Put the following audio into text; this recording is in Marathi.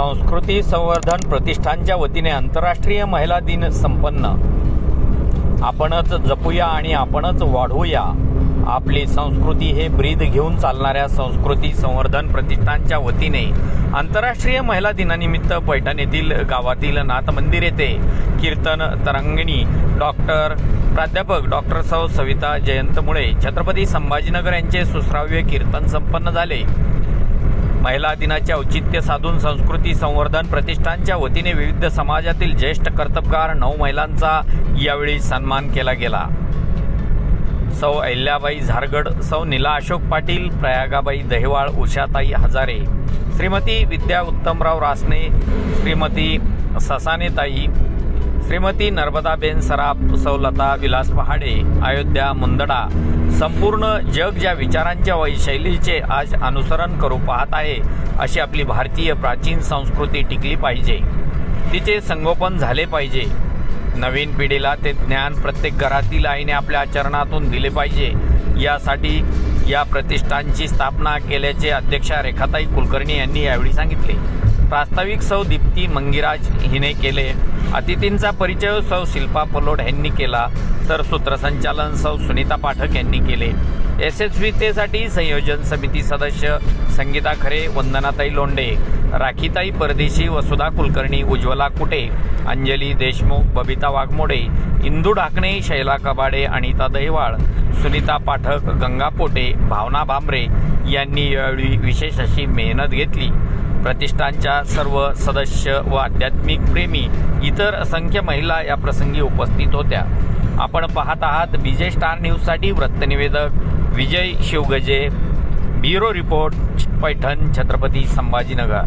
संस्कृती संवर्धन प्रतिष्ठानच्या वतीने आंतरराष्ट्रीय महिला दिन संपन्न. आपणच जपूया आणि आपणच वाढवूया. आपली संस्कृती हे ब्रीद घेऊन चालणाऱ्या संस्कृती संवर्धन प्रतिष्ठानच्या वतीने आंतरराष्ट्रीय महिला दिनानिमित्त पैठण येथील गावातील नाथ मंदिर येथे कीर्तन तरंगिणी डॉक्टर प्राध्यापक डॉक्टर सौ सविता जयंतमुळे छत्रपती संभाजीनगर यांचे सुश्राव्य कीर्तन संपन्न झाले. महिला दिनाचे औचित्य साधून संस्कृती संवर्धन प्रतिष्ठानच्या वतीने विविध समाजातील ज्येष्ठ कर्तबगार नऊ महिलांचा यावेळी सन्मान केला गेला. सौ अहिल्याबाई झारगड सौ नीला अशोक पाटील प्रयागाबाई दहिवाळ उषाताई हजारे. श्रीमती विद्या उत्तमराव रासने श्रीमती ससानेताई श्रीमती नर्मदाबेन सराफ सौलता विलास पहाडे अयोध्या मुंदडा संपूर्ण जग ज्या विचारांच्या वैशैलीचे शैलीचे आज अनुसरण करू पाहत आहे अशी आपली भारतीय प्राचीन संस्कृती टिकली पाहिजे. तिचे संगोपन झाले पाहिजे. नवीन पिढीला ते ज्ञान प्रत्येक घरातील आईने आपल्या आचरणातून दिले पाहिजे. यासाठी या प्रतिष्ठानची स्थापना केल्याचे अध्यक्षा रेखाताई कुलकर्णी यांनी यावेळी सांगितले. प्रास्ताविक सौ दीप्ती मंगिराज हिने केले. अतिथींचा परिचय सौ शिल्पा पलोड यांनी केला तर सूत्रसंचालन सौ सुनीता पाठक यांनी केले. यशस्वीतेसाठी संयोजन समिती सदस्य संगीता खरे वंदनाताई लोंडे राखीताई परदेशी वसुधा कुलकर्णी उज्ज्वला कुटे अंजली देशमुख बबिता वाघमोडे इंदू ढाकणे शैला कबाडे अनिता दहिवाळ सुनीता पाठक गंगा पोटे भावना भांबरे यांनी यावेळी विशेष अशी मेहनत घेतली. प्रतिष्ठानच्या सर्व सदस्य व आध्यात्मिक प्रेमी इतर असंख्य महिला या प्रसंगी उपस्थित होत्या. आपण पाहत आहात विजय स्टार न्यूजसाठी वृत्तनिवेदक Vijay Shivgaje. Bureau report Paithan Chhatrapati Sambhajinagar.